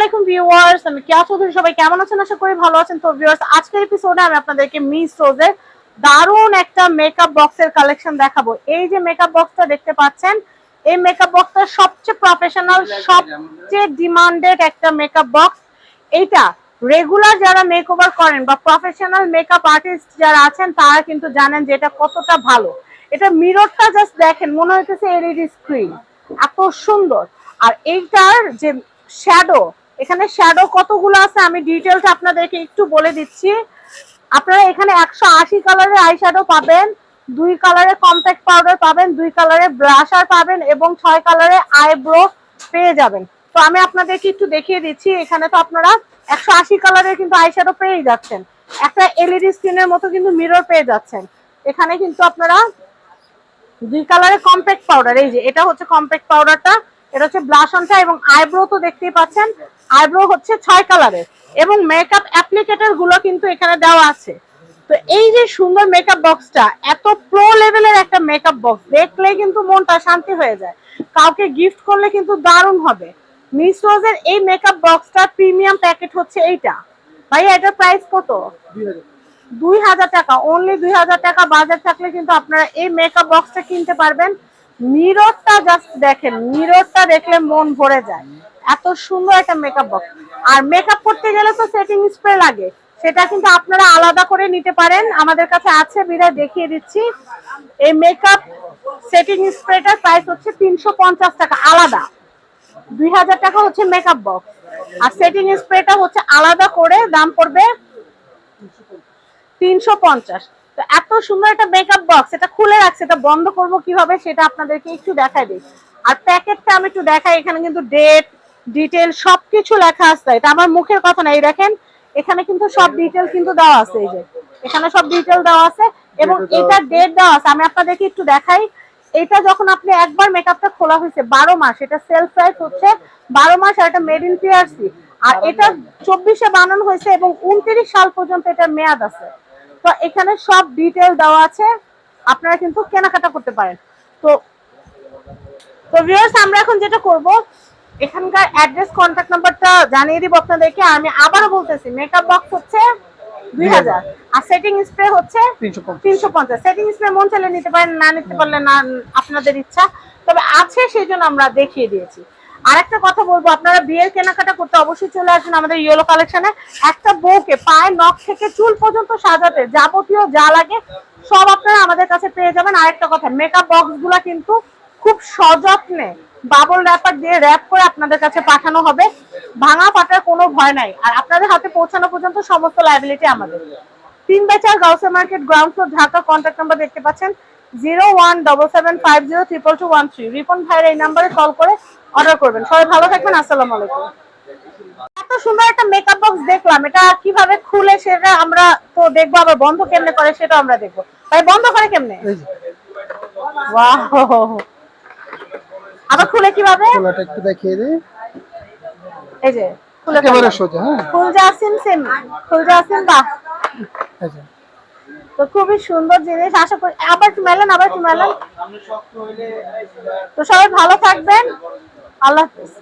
আলাইকুম ভিউয়ার্স, আমি কেয়া চৌধুরী, সবাই কেমন আছেন? আশা করি ভালো আছেন। তো ভিউয়ার্স, আজকের এপিসোডে আমি আপনাদেরকে মিস রোজের দারুণ একটা মেকআপ বক্সের কালেকশন দেখাবো। এই যে মেকআপ বক্সটা দেখতে পাচ্ছেন, এই মেকআপ বক্সটা সবচেয়ে প্রফেশনাল সবচেয়ে ডিমান্ডেড একটা মেকআপ বক্স এইটা রেগুলার যারা মেকওভার করেন বা প্রফেশনাল মেকআপ আর্টিস্ট যারা আছেন, তারা কিন্তু জানেন যে এটা কতটা ভালো। এটা মিররটা জাস্ট দেখেন, মনে হইতেছে এলইডি স্ক্রিন এত সুন্দর। আর এইটার যে শ্যাডো এখানে শ্যাডো কতগুলো আছে আমি ডিটেলস আপনাদেরকে একটু বলে দিচ্ছি। আপনারা এখানে একশো আশি কালারের আই শ্যাডো পাবেন, দুই কালারের কম্প্যাক্ট পাউডার পাবেন, দুই কালারের ব্রাশার পাবেন এবং ছয় কালারের আইব্রো পেয়ে যাবেন। তো আমি আপনাদেরকে একটু দেখিয়ে দিচ্ছি, এখানে তো আপনারা একশো আশি কালারের কিন্তু আই শ্যাডো পেয়ে যাচ্ছেন। একটা এলইডি স্ক্রিনের মতো কিন্তু মিরর পেয়ে যাচ্ছেন। এখানে কিন্তু আপনারা দুই কালারের কম্প্যাক্ট পাউডার এই যে এটা হচ্ছে কম্প্যাক্ট পাউডারটা এটা হচ্ছে ব্লাশ অনটা এবং আইব্রো তো দেখতেই পাচ্ছেন। আইব্রো হচ্ছে ছয় কালারের এবং মেকআপ অ্যাপ্লিকেটরগুলো কিন্তু এখানে দেওয়া আছে। তো এই যে সুন্দর মেকআপ বক্সটা এত প্রো লেভেলের একটা মেকআপ বক্স দেখলে কিন্তু মনটা শান্তি হয়ে যায়। কাউকে গিফট করলে কিন্তু দারুণ হবে। মিস রোজের এই মেকআপ বক্সটার প্রিমিয়াম প্যাকেট হচ্ছে এইটা। ভাই এটার প্রাইস কত? দুই হাজার টাকা অনলি দুই হাজার টাকা বাজার থাকলে কিন্তু আপনারা এই মেকআপ বক্সটা কিনতে পারবেন। মিররটা জাস্ট দেখেন মিররটা দেখলে মন ভরে যায়। এত সুন্দর একটা মেকআপ বক্স আর মেকআপ করতে গেলে তো সেটিং স্প্রে লাগে। সেটা কিন্তু আপনারা আলাদা করে নিতে পারেন। আমাদের কাছে আছে বিদায়, দেখিয়ে দিচ্ছি। এই মেকআপ সেটিং স্প্রেটার প্রাইস হচ্ছে তিনশো পঞ্চাশ টাকা, আলাদা। দুই হাজার টাকা হচ্ছে মেকআপ বক্স আর সেটিং স্প্রেটা হচ্ছে আলাদা করে, দাম পড়বে তিনশো পঞ্চাশ। তো এত সুন্দর একটা মেকআপ বক্স এটা খুলে রাখছে, এটা বন্ধ করব কীভাবে সেটা আপনাদেরকে একটু দেখাই দিই। আর প্যাকেটটা আমি একটু দেখাই, এখানে কিন্তু ডেট ডিটেল সবকিছু লেখা আছে। এটা আমার মুখের কথা না এই দেখেন এখানে কিন্তু সব ডিটেল কিন্তু দেওয়া আছে এই যে। এখানে সব ডিটেল দেওয়া আছে এবং এটা ডেট দেওয়া আছে। আমি আপনাদেরকে একটু দেখাই। এটা যখন আপনি একবার মেকআপটা খোলা হয়েছে বারো মাস এটা সেলফ প্রাইস হচ্ছে বারো মাস আর এটা মেড ইন পিআরসি আর এটা চব্বিশে বানানো হয়েছে এবং উনত্রিশ সাল পর্যন্ত এটা মেয়াদ আছে। তো এখানে সব ডিটেল দেওয়া আছে। আপনারা কিন্তু কেনাকাটা করতে পারেন। তো তো ভিউয়ার্স আমরা এখন যেটা করব এখানকার অ্যাড্রেস কন্ট্যাক্ট নাম্বারটা জানিয়ে দিব আপনাদেরকে। আমি আবারও বলতেছি মেকআপ বক্স হচ্ছে দুই হাজার। আর সেটিং স্প্রে হচ্ছে তিনশো পঞ্চাশ। সেটিং স্প্রে মন চাইলে নিতে পারেন না নিতে পারলে না আপনাদের ইচ্ছা। তবে আছে সেই জন্য আমরা দেখিয়ে দিয়েছি। আরেকটা কথা বলব আপনারা বিয়ের কেনাকাটা করতে অবশ্যই চলে আসবেন আমাদের ইয়েলো কালেকশনে একটা বউকে পায়ে নখ থেকে চুল পর্যন্ত সাজাতে যাবতীয় যা লাগে সব আপনারা আমাদের কাছে পেয়ে যাবেন। আরেকটা কথা মেকআপ বক্সগুলা কিন্তু খুব সযত্নে বাবল র্যাপার দিয়ে র্যাপ করে আপনাদের কাছে পাঠানো হবে। ভাঙা ফাটার কোনো ভয় নাই। আর আপনাদের হাতে পৌঁছানো পর্যন্ত সমস্ত লাইবিলিটি আমাদের। তিন বেচার Ghause market ground floor Dhaka contact number দেখতে পাচ্ছেন। Zero one double seven five zero triple two one three Ripon ভাইয়ের এই নাম্বারে কল করে অর্ডার করবেন। সবাই ভালো থাকবেন। আসসালামু আলাইকুম। এত সুন্দর একটা মেকআপ বক্স দেখলাম। এটা কীভাবে খুলে সেটা আমরা তো দেখব আবার বন্ধ কেমনে করে সেটা আমরা দেখব। ভাই বন্ধ করে কেমনে? Wow! আবার খুলে কীভাবে? খোলাটা একটু দেখিয়ে দিই এই যে খুলে একেবারে। সোজা হ্যাঁ। ফুল যা সিম ফুল জাসিম বা এই যে। তো খুবই সুন্দর জিনিস আশা করি আবার একটু মেলেন আবার একটু মেলেন। তো সবাই ভালো থাকবেন। আল্লাহ হাফিজ।